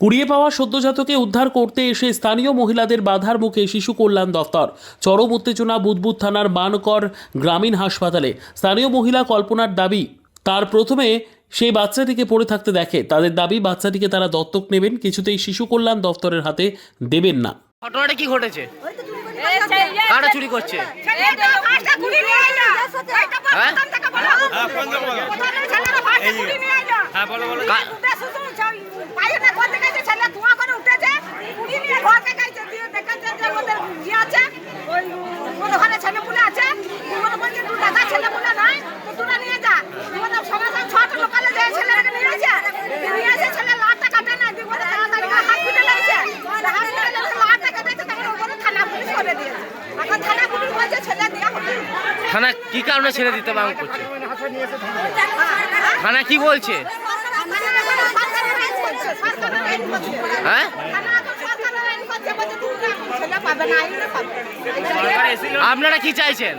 কুড়িয়ে পাওয়া সদ্যজাতকে উদ্ধার করতে এসে স্থানীয় মহিলাদের বাধার মুখে শিশু কল্যাণ দফতর। চরম উত্তেজনা বুদবুদ থানার মানকর গ্রামীণ হাসপাতালে। স্থানীয় মহিলা কল্পনার দাবি তার প্রথমে সেই বাচ্চাটিকে পড়ে থাকতে দেখে। তাদের দাবি বাচ্চাটিকে তারা দত্তক নেবেন কিছুতেই শিশু কল্যাণ দফতরের হাতে দেবেন না। ঘটনাটা কি ঘটেছে? কারা চুরি করছে? হ্যাঁ? হ্যাঁ? বলো বলো কা- থানা পুলিশ বলছে ছেলে দেওয়া হবে। থানা কি কারণে ছেড়ে দিতে বাং করছে? থানা কি বলছে? হ্যাঁ? আপনারা কি চাইছেন?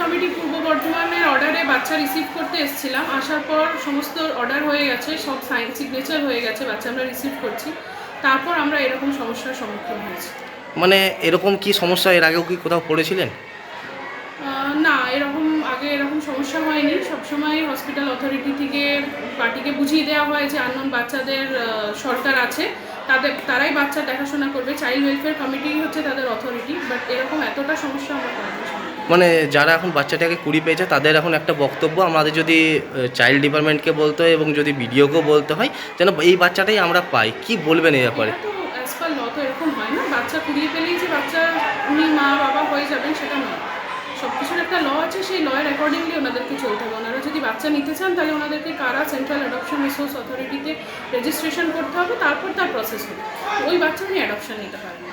কমিটি পূর্ব বর্ধমানের অর্ডারে বাচ্চা রিসিভ করতে এসেছিলাম। আসার পর সমস্ত অর্ডার হয়ে গেছে সব সাইন সিগনেচার হয়ে গেছে বাচ্চা আমরা রিসিভ করছি। তারপর আমরা এরকম সমস্যার সম্মুখীন হয়েছি। মানে এরকম কি সমস্যা? এর আগেও কি কোথাও পড়েছিলেন? সমস্যা হয়নি। সবসময় হসপিটাল অথরিটি থেকে পার্টিকে বুঝিয়ে দেওয়া হয় যে আননোন বাচ্চাদের সরকার আছে। তাদের তারাই বাচ্চা দেখাশোনা করবে। চাইল্ড ওয়েলফেয়ার কমিটি হচ্ছে তাদের অথরিটি বাট এরকম এতটা সমস্যা আমরা মানে যারা এখন বাচ্চাটাকে কুড়ি পেয়েছে তাদের এখন একটা বক্তব্য আমাদের যদি চাইল্ড ডিপার্টমেন্টকে বলতে হয় এবং যদি বিডিওকেও বলতে হয় যেন এই বাচ্চাটাই আমরা পাই। কি বলবেন এই ব্যাপারে? অ্যাজ পার ল তো এরকম হয় না। বাচ্চা কুড়িয়ে পেলেই যে বাচ্চা উনি মা বাবা হয়ে যাবেন সেটা নয়। একটা ল আছে, সেই লয়ের অ্যাকর্ডিংলি ওনাদেরকে চলতে হবে। ওনারা যদি বাচ্চা নিতে চান, তাহলে ওনাদেরকে কারা সেন্ট্রাল অ্যাডপশন রিসোর্স অথরিটিতে রেজিস্ট্রেশন করতে হবে, তারপর তার প্রসেস হবে। ওই বাচ্চা উনি অ্যাডপশন নিতে পারবেন